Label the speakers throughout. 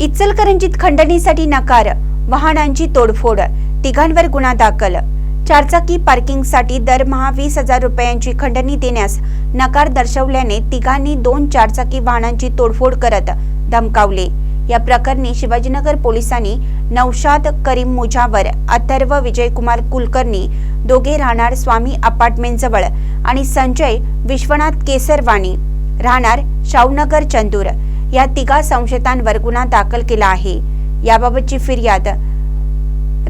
Speaker 1: इचलकरंजीत खंडणीसाठी नकार वाहनांची तोडफोड तिघांवर गुन्हा दाखल. चारचाकी पार्किंगसाठी दरमहा वीस हजार रुपयांची खंडणी देण्यास नकार दर्शवल्याने तिघांनी दोन चारचाकी वाहनांची तोडफोड करत धमकावले. या प्रकरणी शिवाजीनगर पोलिसांनी नौशाद करीम मुजावर अथर्व विजयकुमार कुलकर्णी दोघे राहणार स्वामी अपार्टमेंटजवळ आणि संजय विश्वनाथ केसरवाणी राहणार शावनगर चंदूर. या तिघा संशयितांवर गुन्हा दाखल केला आहे. याबाबतची फिर्याद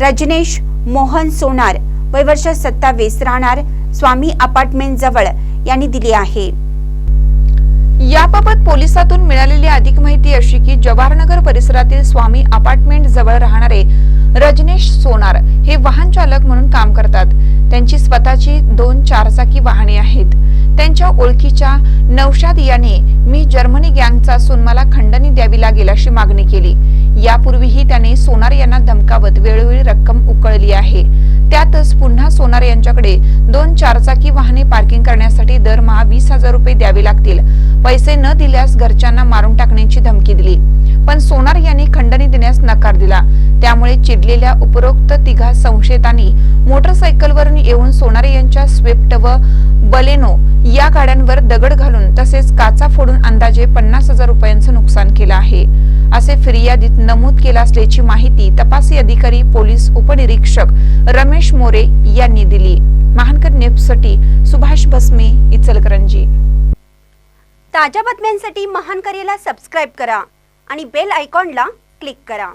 Speaker 1: रजनेश मोहन सोनार वय वर्ष सत्तावीस राहणार स्वामी अपार्टमेंट जवळ यांनी दिली आहे.
Speaker 2: याबाबत पोलिसातून मिळालेली अधिक माहिती अशी की जवाहरनगर परिसरातील स्वामी अपार्टमेंट जवळ राहणारे रजनेश सोनार हे वाहन चालक म्हणून काम करतात. त्यांची स्वतःची दोन चारचाकी वाहने आहेत. त्यांच्या ओळखीच्या नौशाद याने मी जर्मनी गँगचा असून मला खंडणी द्यावी लागेल अशी मागणी केली. यापूर्वीही त्याने सोनार यांना धमकावत वेळोवेळी रक्कम उकळली आहे. त्यातच पुन्हा सोनार यांच्याकडे दोन चारचाकी वाहने पार्किंग करण्यासाठी दरमहा वीस हजार रुपये द्यावे लागतील. पैसे न दिल्यास घरच्यांना मारून टाकण्याची धमकी दिली. पण सोनार यांनी खंडणी देण्यास नकार दिला. त्यामुळे चिडलेल्या उपरोक्त तिघा संशयितांनी मोटरसायकल मोटरसायकलवरून येऊन सोनारे यांच्या स्विफ्ट व बलेनो या गाड्यांवर दगड घालून तसेच काचा फोडून अंदाजे पन्नास हजार रुपयांचं नुकसान केलं आहे. असे फिर्यादीत नमूद केला असल्याची माहिती तपासी अधिकारी पोलीस उपनिरीक्षक रमेश मोरे यांनी दिली. महानकर नेपसाठी सुभाष भस्मे इचलकरंजी.
Speaker 1: ताज्या बातम्यांसाठी महान करेला सबस्क्राईब करा आणि बेल आयकॉनला क्लिक करा.